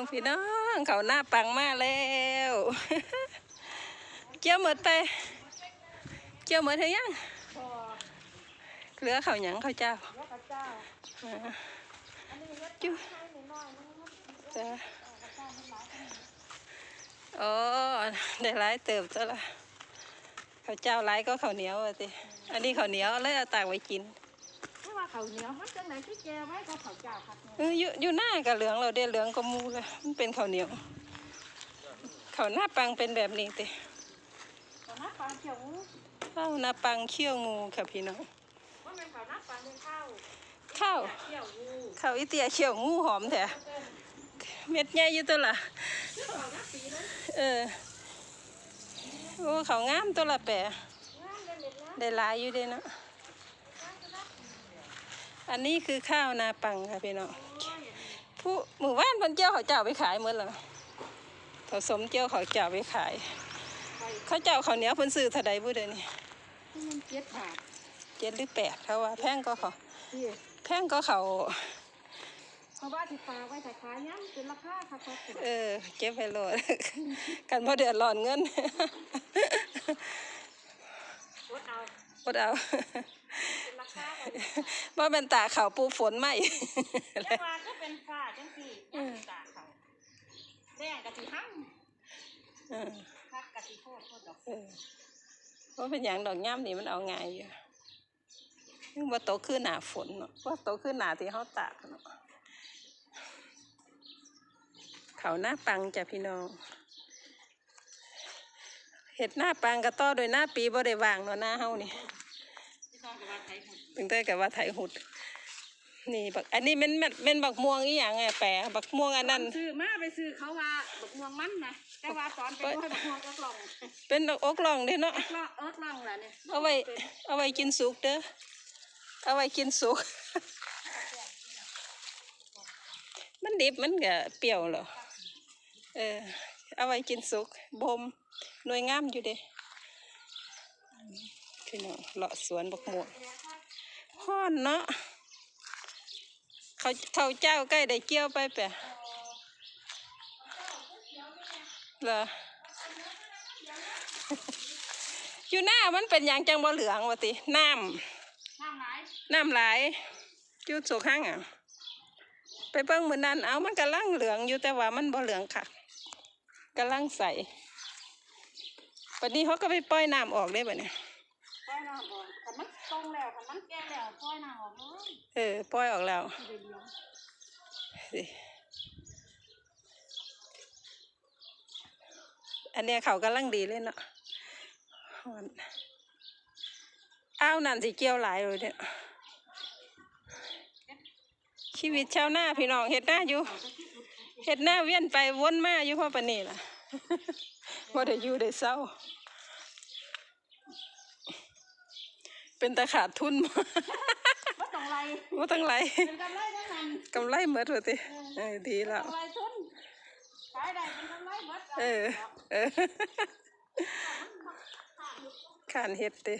องพี่น้องเขาหน้าปังมาแล้วเกี่ยวหมดไปเกี่ยวหมดเท่ายังพอเหลือเขาวหยังเขาวเจ้าแล้วก็เจ้าอ่าอันนี้เฮ็ดจุ๊ให้น้อยๆนึงมันจ้าเออก็เจ้ามันหลายขนาดอ๋อได้หลายเติบตัวละเขาวเจ้าหลายก็ข้าวเหนียวอะสิอันนี้ข้าวเหนียวเลยเอาตากไว้กิน ไม่ว่าเขาวเหนียวมันจังไหนที่แกไว้ก็เขาวเจ้าคักเนี่ย เอออยู่อยู่หน้ากับเหลืองเราเด้เหลืองก็มูเลยมันเป็นข้าวเหนียวข้าวหน้าปังเป็นแบบนี้ติตอนนั้นปลาเขียวงูข้าวหน้าปังเคี่ยวงูค่ะพี่น้อง ว่ามันเขาวหน้าปลาในข้าวข้าว เขียวงูข้าวอีเตียเคี่ยวงูหอมแท้เออเม็ดใหญ่อยู่ตัวละเขาวหน้าปีนั้นเออโอ้เขาวงามตัวละแปะ งามเลยเม็ดนะได้หลายอยู่เด้เนาะ อันนี้คือข้าวนาปังค่ะพี่น้องโอ้ยผู้หมู่บ้านเพิ่นเจ้าเขาวเจ้าไปขายหมดแล้วผสมเจ้าเขาวเจ้าไปขายไปเขาวเจ้าเขาวเหนียวเพิ่นซื้อเท่าใดบ่เด้อนี่ที่มันเจ็ดบาทเจ็ดหรือแปดเขาว่าแพงก็เขานี่แพงก็เขาเพราะว่าที่ปลาไว้แต่ขายยังเป็นราคาค่ะครับเออเก็บไปโหลดกันบ่เดือดร้อนเงินรถเอาอดเอา เป็นราคาเลยบ่เป็นตาเขาวปูฝนไหมจังหวะก็เป็นฟ้าจังสี่ยังสิตาเขาแดงกะทิหั่งเออคักกะทิโคตรโคตรดอกเออว่าเป็นอย่างดอกย่ำนี่มันเอาง่ายอยู่ยังว่าโตขึ้นหนาฝนเนาะว่าโตขึ้นหนาที่เขาตากเนาะเขาหน้าปังจ้ะพี่น้องเห็ดหน้าปังกระต้อโดยหน้าปีบ่ได้วางเนาะหน้าเฮานี่ที่ ต้องกับว่าไทยหุ่นถึงได้กับว่าไถหุด นี่บักอันนี้เป็นมันเป็นบักม่วงอีหยังไงแปะบักม่วงอันนั้นซื้อมาไปซื้อเขาว่าบักม่วงมันนะแต่ว่าตอนเป็นว่าบักม่วงก็กล่องเป็นดอกอกล่องเด้เนาะเอิกล่องเอิกล่องแหละเนี่ยเอาไว้เอาไว้กินสุกเด้อเอาไว้กินสุก มันดิบมันก็เปรี้ยวเหรอเออเอาไว้กินสุกบ่มหน่วยงามอยู่เด้พี่น้องเลาะสวนบักม่วง ฮ้อนเนาะเขาเขาเจ้าใกล้ได้เกี่ยวไปแปะเหรออยู่หน้ามันเป็นอย่างจังบ่เหลืองวะติน้ำน้ำไหลน้ำไหลายอยู่สุกห้างอะไปเบิ่งมือนั้นเอามันกำลังเหลืองอยู่แต่ว่ามันบ่เหลืองค่ะกำลังใสวันนี้เขาก็ไปปล่อยน้ำออกได้บ่เนี่ยปล่อย น้ำออกถ้ามันตรงแล้วถ้ามันแก่แล้วปล่อยน้ำออกเลยเออปล่อยออกแล้วที่ได้เลี้ยงสิอันเนี้ยเขากำลังดีเลยเนาะอ้าวนั่นสิเกี่ยวหลายเลยเนี่ยชีวิตชาวนาพี่น้องเฮ็ดหน้าอยู่เฮ็ดหน้าเวียนไปวนมาอยู่พ่อปนีล่ะบ่ได้อยู่ได้เศร้า เป็นตาขาดทุนว่าต้องไรบ่ตั้งไรเป็นกำไรทั้งนั้นกำไรหมดว่าติเออดีแล้วกำไรทุนขายได้เป็นกำไรหมดเออเออขานเฮ็ดติ